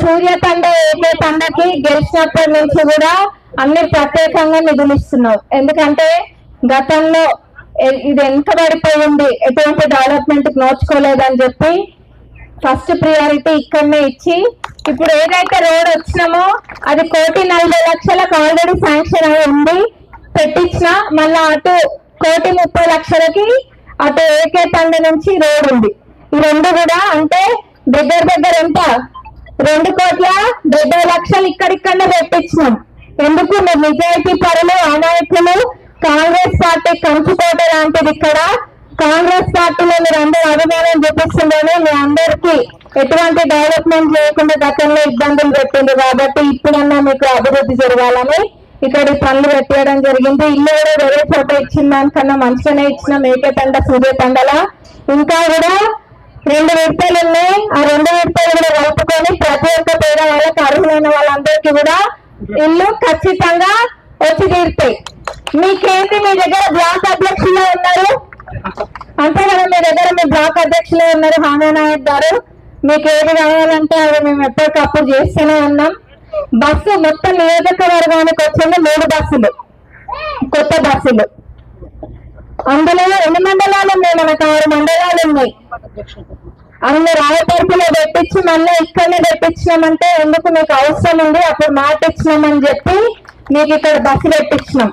సూర్య తండ AK తండకి గెలిచినప్పటి నుంచి కూడా అన్ని ప్రత్యేకంగా నిధులిస్తున్నావు. ఎందుకంటే గతంలో ఇది ఇది వెనుకబడిపోయింది ఎటువంటి డెవలప్మెంట్ నోచుకోలేదని చెప్పి ఫస్ట్ ప్రియారిటీ ఇక్కడనే ఇచ్చి ఇప్పుడు ఏదైతే రోడ్ వచ్చినామో అది కోటి నలభై లక్షలకు ఆల్రెడీ శాంక్షన్ అయి ఉంది. పెట్టించిన మళ్ళా అటు కోటి ముప్పై లక్షలకి అటు ఏకే తండ నుంచి రోడ్ ఉంది. ఈ రెండు కూడా అంటే దగ్గర దగ్గర ఎంత? రెండు కోట్ల డెబ్బై లక్షలు ఇక్కడిక్కడ పెట్టించినాం ఎందుకు? మీరు నిజాయితీ పరులు అనాయకులు కాంగ్రెస్ పార్టీ కంచుకోట లాంటిది ఇక్కడ. కాంగ్రెస్ పార్టీలో మీరు అందరూ అభిమానం చూపిస్తుందని మీ అందరికీ ఎటువంటి డెవలప్మెంట్ లేకుండా గతంలో ఇబ్బందులు పెట్టింది కాబట్టి ఇప్పుడన్నా మీకు అభివృద్ధి జరగాలని ఇక్కడ పనులు పెట్టేయడం జరిగింది. ఇల్లు కూడా వేరే చోట ఇచ్చిన దానికన్నా మంచిగానే ఇచ్చిన. మేకతండ సూర్య తండలా ఇంకా కూడా రెండు విడతలు ఉన్నాయి కూడా ఇల్లు ఖచ్చితంగా వచ్చి తీరుతాయి. మీకేంటి మీ దగ్గర బ్లాక్ అధ్యక్షులు ఉన్నారు? అంతే కదా మీ దగ్గర మీ బ్లాక్ అధ్యక్షులు ఉన్నారు హామీ నాయక్ గారు. మీకు ఏది కావాలంటే అవి మేము ఎప్పటికప్పుడు చేస్తూనే ఉన్నాం. బస్సు మొత్తం నియోజకవర్గానికి వచ్చింది మూడు బస్సులు కొత్త బస్సులు. అందులో ఎన్ని మండలాలు ఉన్నాయి? మనకు ఆరు మండలాలు ఉన్నాయి. అన్ని రాయపరుపులో పెట్టించి మళ్ళీ ఇక్కడనే పెట్టించినామంటే ఎందుకు మీకు అవసరం ఉంది? అప్పుడు మాట ఇచ్చినామని చెప్పి మీకు ఇక్కడ బస్సు పెట్టించినాం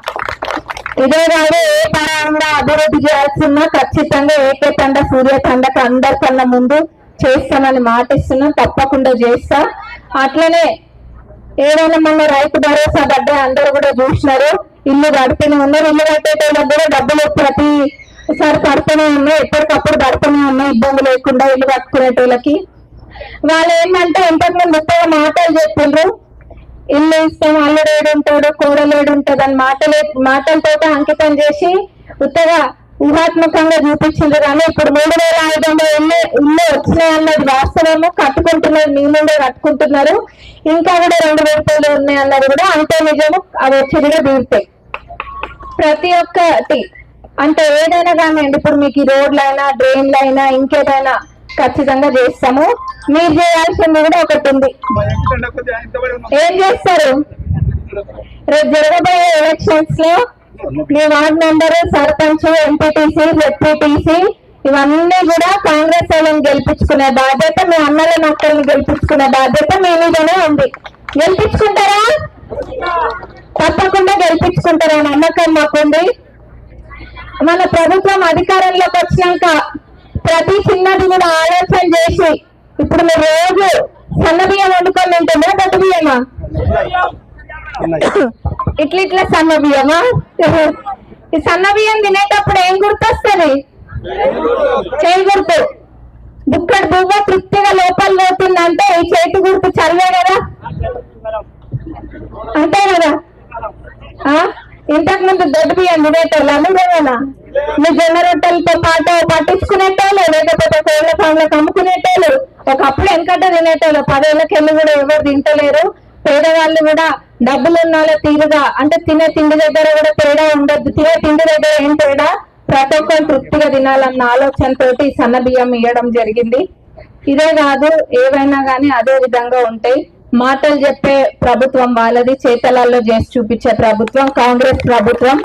ఇదే కాదు ఏ పరంగా అభివృద్ధి చేయాల్సిన ఖచ్చితంగా ఏకే తండ సూర్యతండకు అందరికన్నా ముందు చేస్తామని మాటిస్తున్నాం. తప్పకుండా చేస్తా. అట్లనే ఏదైనా మన రైతు భరోసా పడ్డ అందరూ కూడా చూసినారు. ఇల్లు కడుతూనే ఉన్నారు. ఇల్లు కట్టేటోళ్ళకి కూడా డబ్బులు ఒకసారి పడుతూనే ఉన్నాయి ఎప్పటికప్పుడు పడుతూనే ఉన్నాయి ఇబ్బంది లేకుండా ఇల్లు కట్టుకునేటోళ్ళకి వాళ్ళు ఏంటంటే ఇంతకు ముందు మాటలు చెప్పిండ్రు ఇల్లు ఇస్తాం అల్లుడేడు ఉంటాడు కూరలు ఉంటుంది అని మాటలే మాటలతో అంకితం చేసి ఉత్తగా ఊహాత్మకంగా చూపించిండ్రు. కానీ ఇప్పుడు మూడు వేల ఐదు వందల ఇల్లు ఇల్లు వచ్చినాయన్నది వాస్తవము. కట్టుకుంటున్నారు మీ ముందే కట్టుకుంటున్నారు. ఇంకా కూడా రెండు రూపాయలు ఉన్నాయి అన్నది కూడా అంతే నిజము. అవి వచ్చేదిగా తీరుతాయి ప్రతి ఒక్కటి. అంటే ఏదైనా కానివ్వండి ఇప్పుడు మీకు ఈ రోడ్లైనా డ్రైన్లైనా ఇంకేదైనా ఖచ్చితంగా చేస్తాము. మీరు చేయాల్సింది కూడా ఒకటి ఉంది. ఏం చేస్తారు? రేపు జరగబోయే ఎలక్షన్స్లో మీ ward member sarpanch MPTC ZPTC ఇవన్నీ కూడా కాంగ్రెస్ వాళ్ళని గెలిపించుకునే బాధ్యత మీ అన్నల అక్కల్ని గెలిపించుకునే బాధ్యత మీ మీదనే ఉంది. గెలిపించుకుంటారా? తప్పకుండా గెలిపించుకుంటారా నమ్మకం మాకుంది. మన ప్రభుత్వం అధికారంలోకి వచ్చినాక ప్రతి చిన్నది కూడా ఆలోచన చేసి ఇప్పుడు మీరు రోజు సన్నబియ్యం వండుకొని తింటుందా దొడ్డు బియ్యమా? ఇట్లా ఇట్లా సన్న బియ్యమా? ఈ సన్న బియ్యం తినేటప్పుడు ఏం గుర్తొస్తుంది? చేయి గుర్తు. బుక్కడు బువ్వ తృప్తిగా లోపల పోతుందంటే ఈ చేతి గుర్తు చదివే కదా అంతే కదా ఆ? ఇంతకు ముందు దొడ్డు బియ్యం తినేటోళ్ళు? మీ జొన్న రొట్టెలతో పాటు పట్టించుకునేటోళ్ళు లేకపోతే కోళ్ళ ఫామ్లకు అమ్ముకునేటోళ్ళు ఒకప్పుడు వెనకట తినేటోళ్ళు పదేళ్ళకెళ్ళి కూడా ఎవరు తింటలేరు. పేదవాళ్ళు కూడా డబ్బులు ఉన్న తీరుగా అంటే తినే తిండి దగ్గర కూడా తేడా ఉండద్దు. తినే తిండి దగ్గర ఏం తేడా? ప్రతి ఒక్కరు తృప్తిగా తినాలన్న ఆలోచనతోటి సన్న బియ్యం ఇవ్వడం జరిగింది. ఇదే కాదు ఏవైనా కానీ అదే విధంగా ఉంటాయి. మాటలు చెప్పే ప్రభుత్వం వాళ్ళది చేతలాల్లో చేసి చూపించే ప్రభుత్వం కాంగ్రెస్ ప్రభుత్వం.